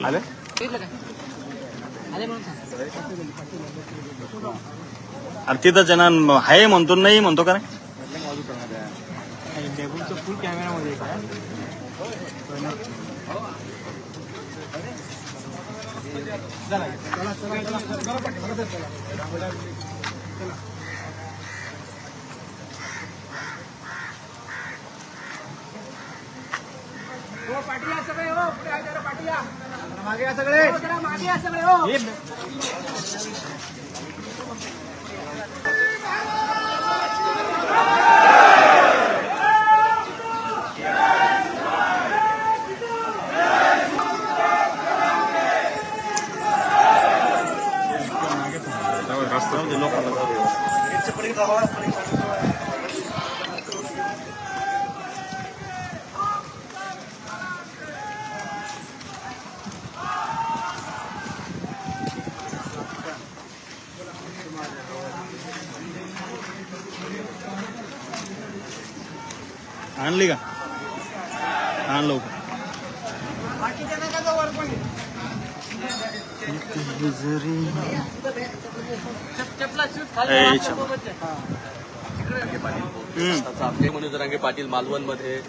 आले? अरे तिथं जण आहे म्हणतो नाही म्हणतो का नाही फुल कॅमेरामध्ये काय? मागे या सगळे मागे या सगळे हो रस्त्यामध्ये लोकांना आणली का? आण लवकर. आपले जरांगे पाटील मालवणमध्ये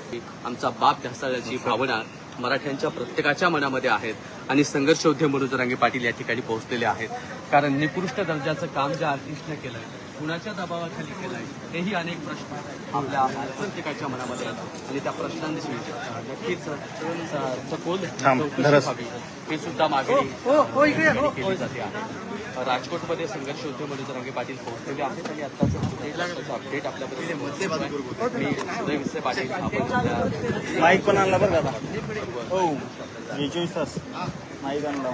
आमचा बाप ढासळल्याची भावना मराठ्यांच्या प्रत्येकाच्या मनामध्ये आहेत. आणि संघर्ष योद्धे मनोज पाटील या ठिकाणी पोहोचलेले आहेत. कारण निकृष्ट दर्जाचं काम ज्या आर्टिस्टनं केलंय कुणाच्या दबावाखाली केलंय हेही अनेक प्रश्न आपल्या प्रत्येकाच्या मनामध्ये आहेत आणि त्या प्रश्नांची नक्कीच स- सखोल. हे सुद्धा मागणी हो हो हो केली जाते आहे. राजकोटमध्ये संघर्ष योद्धे मनोज रंगे पाटील पोहोचलेले आहेत आणि आत्ताचं अपडेट आपल्याबद्दल मी सुदय विसे पाटील आपण सध्या माईक पण आणला बरं हो. तास. माईक आणला